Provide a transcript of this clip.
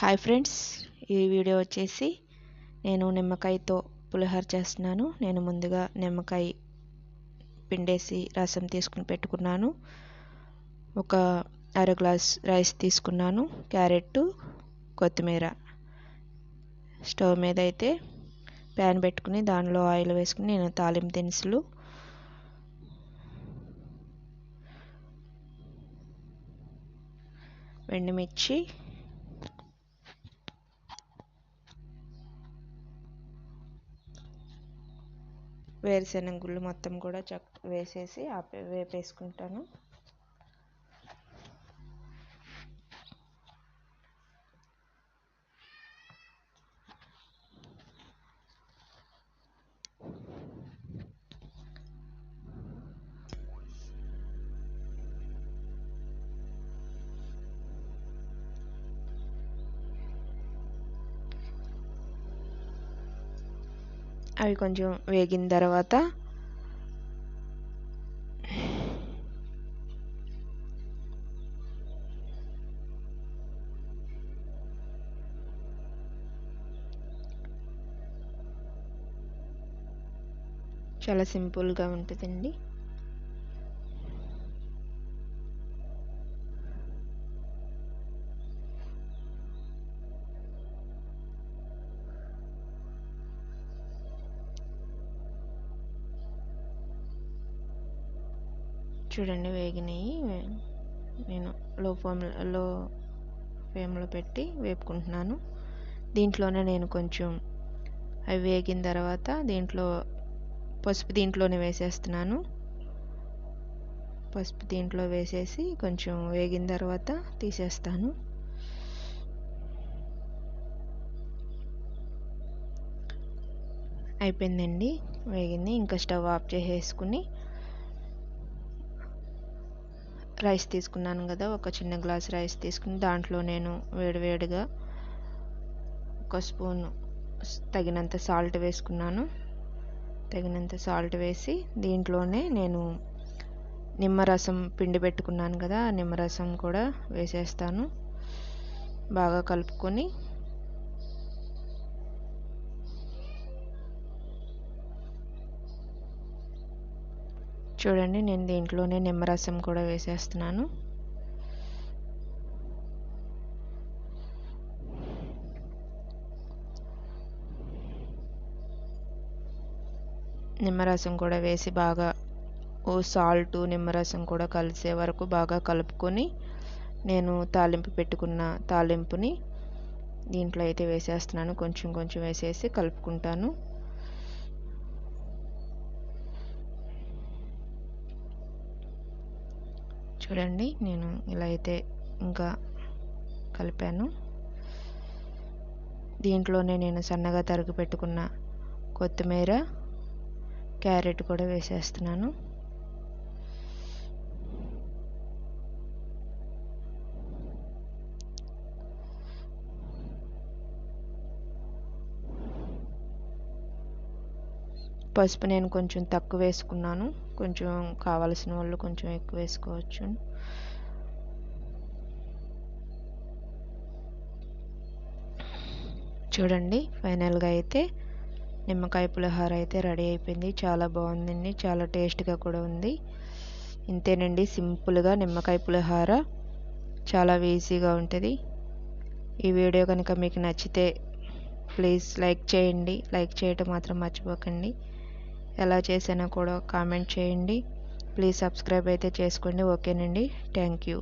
Hi friends ఈ video వచ్చేసి నేను నిమ్మకాయతో పులిహోర చేస్తున్నాను. నేను ముందుగా నిమ్మకాయ పిండేసి రసం తీసుకుని పెట్టుకున్నాను. ఒక అర గ్లాస్ రైస్ తీసుకున్నాను. క్యారెట్ కొత్తిమీర. స్టవ్ మీద అయితే ప్యాన్ పెట్టుకుని దానిలో ఆయిల్ వేసుకుని నేను తాలింపు దినుసులు వెండిమిర్చి వేరుశెనగ గుళ్ళు మొత్తం కూడా చక్ వేసేసి ఆపే వేపేసుకుంటాను. అవి కొంచెం వేగిన తర్వాత చాలా సింపుల్గా ఉంటుందండి. చూడండి వేగినాయి. నేను లో ఫ్లేమ్లో ఫ్లేమ్లో పెట్టి వేపుకుంటున్నాను. దీంట్లోనే నేను కొంచెం అవి వేగిన తర్వాత దీంట్లో పసుపు దీంట్లోనే వేసేస్తున్నాను. పసుపు దీంట్లో వేసేసి కొంచెం వేగిన తర్వాత తీసేస్తాను. అయిపోయిందండి. వేగింది. ఇంకా స్టవ్ ఆఫ్ చేసేసుకుని రైస్ తీసుకున్నాను కదా ఒక చిన్న గ్లాస్ రైస్ తీసుకుని దాంట్లో నేను వేడివేడిగా ఒక స్పూన్ తగినంత సాల్ట్ వేసుకున్నాను. తగినంత సాల్ట్ వేసి దీంట్లోనే నేను నిమ్మరసం పిండి పెట్టుకున్నాను కదా నిమ్మరసం కూడా వేసేస్తాను. బాగా కలుపుకొని చూడండి నేను దీంట్లోనే నిమ్మరసం కూడా వేసేస్తున్నాను. నిమ్మరసం కూడా వేసి బాగా ఓ సాల్ట్ నిమ్మరసం కూడా కలిసే వరకు బాగా కలుపుకొని నేను తాలింపు పెట్టుకున్న తాలింపుని దీంట్లో అయితే వేసేస్తున్నాను. కొంచెం కొంచెం వేసేసి కలుపుకుంటాను. చూడండి నేను ఇలా అయితే ఇంకా కలిపాను. దీంట్లోనే నేను సన్నగా తరుగు పెట్టుకున్న కొత్తిమీర క్యారెట్ కూడా వేసేస్తున్నాను. పసుపు నేను కొంచెం తక్కువ వేసుకున్నాను. కొంచెం కావలసిన వాళ్ళు కొంచెం ఎక్కువ వేసుకోవచ్చు. చూడండి ఫైనల్గా అయితే నిమ్మకాయ పులిహోర అయితే రెడీ అయిపోయింది. చాలా బాగుందండి చాలా టేస్ట్గా కూడా ఉంది. ఇంతేనండి సింపుల్గా నిమ్మకాయ పులిహోర చాలా ఈజీగా ఉంటుంది. ఈ వీడియో కనుక మీకు నచ్చితే ప్లీజ్ లైక్ చేయండి. లైక్ చేయటం మాత్రం మర్చిపోకండి. ఎలా చేసినా కూడా కామెంట్ చేయండి. ప్లీజ్ సబ్స్క్రైబ్ అయితే చేసుకోండి. ఓకేనండి. Thank you